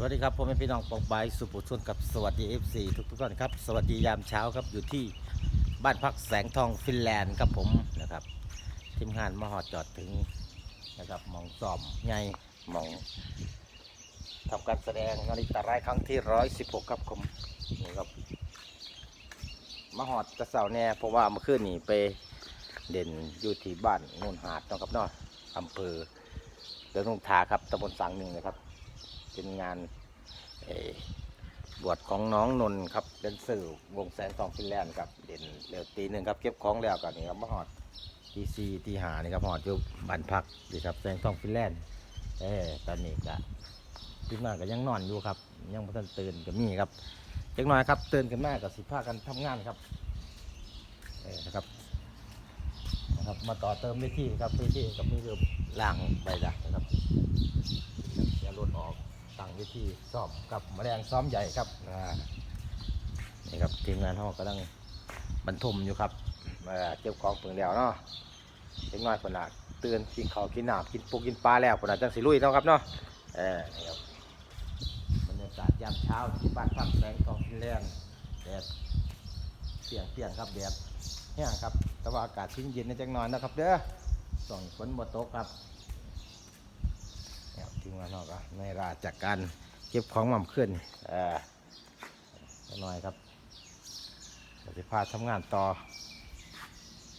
สวัสดีครับผมเป็นพี่น้องปองบายสุปุชนกับสวัสดี FC ทุกทุกท่านครับ สวัสดียามเช้าครับอยู่ที่บ้านพักแสงทองฟินแลนด์ครับผมนะครับทีมงานมาหอดจอดถึงนะครับหมองซ่อมใหญ่มองทำการแสดงนาฬิตาไร้ายครั้งที่116ครับผมนี่ครับมาหอดกระเสาแน่เพราะว่าเมื่อคืนนี้ไปเด่นอยู่ที่บ้านโนนหาดนะครับเนาะอำเภอเดือนงทาครับตำบลสังหนึ่งนะครับ เป็นงานบวชของน้องนนท์ครับเดนเซอวงแสงทองฟินแลนด์ครับเด่นเร็วตีหนึ่งครับเก็บของแล้วกันนี่ครับมาหอดทีซีทีหานี่ครับหอดอยู่บ้านพักนี่ครับแสงทองฟินแลนด์เออตอนนี้ก็ที่มาก็ยังนอนอยู่ครับ ยังไม่ทันตื่นก็มีครับจักหน่อยครับตื่นกันมากกับสิพากันทำงานครับเออนะครับนะครับ มาต่อเติมเวทีครับเวทีกับนี่คือล่างใบดักนะครับ เวิธีซ้อมกับแมลงซ้อมใหญ่ครับอ่านี่ครับทีมงานเขากำลังบรรทมอยู่ครับเอ่อเก็บของเปลืองแล้วเนาะเล็กน้อยคนละเตื่นกินข้าวกินน้ำกินปูกินปลาแล้วคนละจังสิลุยเนาะครับเนาะเออนี่ครับบรรยากาศยามเช้าที่บ้านพักแสงทองฟินแลนด์แดดเปลี่ยนเปลี่ยนครับแดดแห้งครับแต่ว่าอากาศชื้นเย็นนิดจังหน่อยนะครับเด้อส่องฝนบ่ตกครับ ทีมงานเราก็ในราจากการเก็บของมั่มขึ้นเออหน่อยครับเราจะพาทำงานต่อ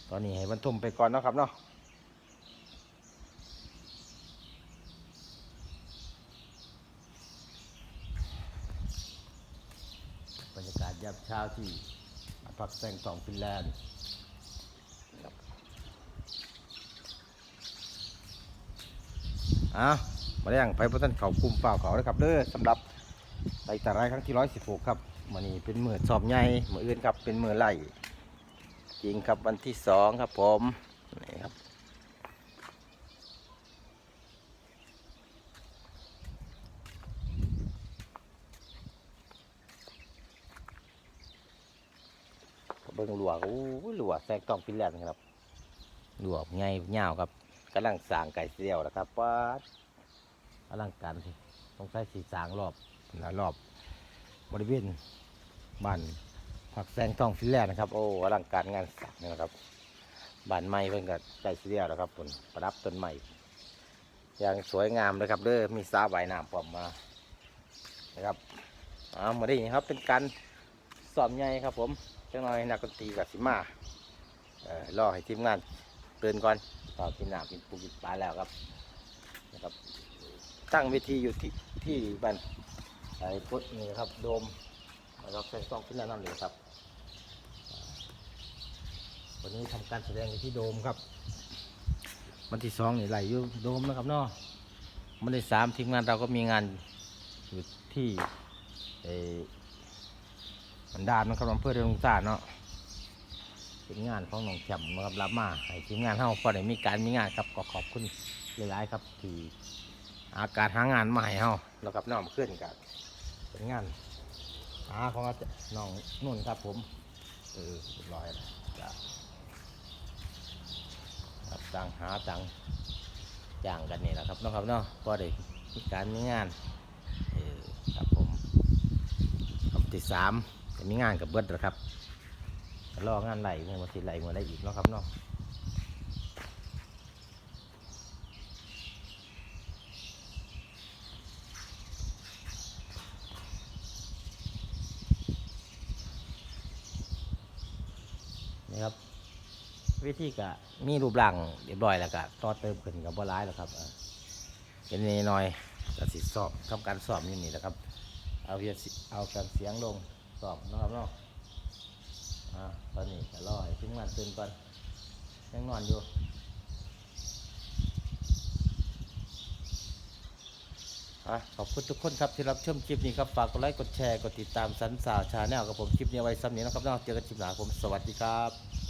ตอนนี้ให้บรรทุมไปก่อนนะครับเนาะบรรยากาศยามเช้าที่พักแสงทองฟินแลนด์อะ มาแรงไปพระท่านเขากลุ่มเปล่าเขาเลยครับเด้อสำหรับไต่ตารายครั้งที่ร้อยสิบหกครับมันนี้เป็นมือสอบใหญ่มืออื่นครับเป็นมือไล่จริงครับวันที่สองครับผมนี่ครับเบิ้งหลวกโอ้หลวกแซงต้องฟินแลนด์ครับหลวกใหญ่ยาวครับกำลังสางไก่เสียวนะครับว่า อลังการสิต้องใช้สีสางรอบหลายรอบบริเวณบ้านผักแซงทองฟิลแลนนะครับ โอ้อลังการงานสักนะครับบ้านไม้เพิ่งกับใจเสียแล้วครับผมประดับต้นไม้อย่างสวยงามเลยครับเด้อมีสาว่ายน้ำพร้อมมานะครับเอามาได้ครับเป็นการสอบใหญ่ครับผมจังหน่อยนักดนตรีกับสิมาเอ่อรอให้ทีมงานเตือนก่อนต่อกินน้ำกินปูกินปลาแล้วครับนะครับ ตั้งเวทีอยู่ที่ที่บ้านไอ้พุทธนี่นะครับโดมนะครับแสงทองขึ้นแล้วนั่นเลยครับ วันนี้ทำการแสดงอยู่ที่โดมครับวันที่สองนี่ไหลอยู่โดมนะครับเนาะวันที่สามทีมงานเราก็มีงานอยู่ที่ไอ้มันดานนะครับอำเภอเรืองตาเนาะเป็นงานของหนองแจ่มนะครับรับมาให้ทีมงานเฮาพอได้มีการมีงานครับก็ขอบคุณหลายๆครับที่ อาการหางานให้เฮาแล้วกับน้องขึ้นกับเป็นงานหาของอาจารย์น้องนุ่นครับผมเออเรียบร้อยแล้วจ้ะครับต่างหาต่างจ้างกันนี่แหละครับน้องครับเนาะพอได้มีการมีงานเออครับผมคำที่สามจะมีงานกับเบิร์ดแล้วครับรองานไหลเมื่อวันที่ไหลเมื่อได้อีกเนาะครับเนาะ ครับ วิธีกะมีรูปร่างเรียบร้อยแล้วก็ต่อเติมขึ้นกับบ่ร้ายแล้วครับเป็นนิดหน่อยก็สิสอบทำการสอบนี่นี่แหละครับ เอาเสียงสิเอาการเสียงลงสอบนะครับเนาะอ่าตอนนี้จะรอให้ถึงวันตื่นก่อนยังนอนอยู่ อะขอบคุณทุกคนครับที่รับชมคลิปนี้ครับฝากกดไลค์กดแชร์กดติดตามสันสาวชาแนลกับผมคลิปนี้ไว้ซ้ำนี้นะครับเนาะเจอกันคลิปหน้าผมสวัสดีครับ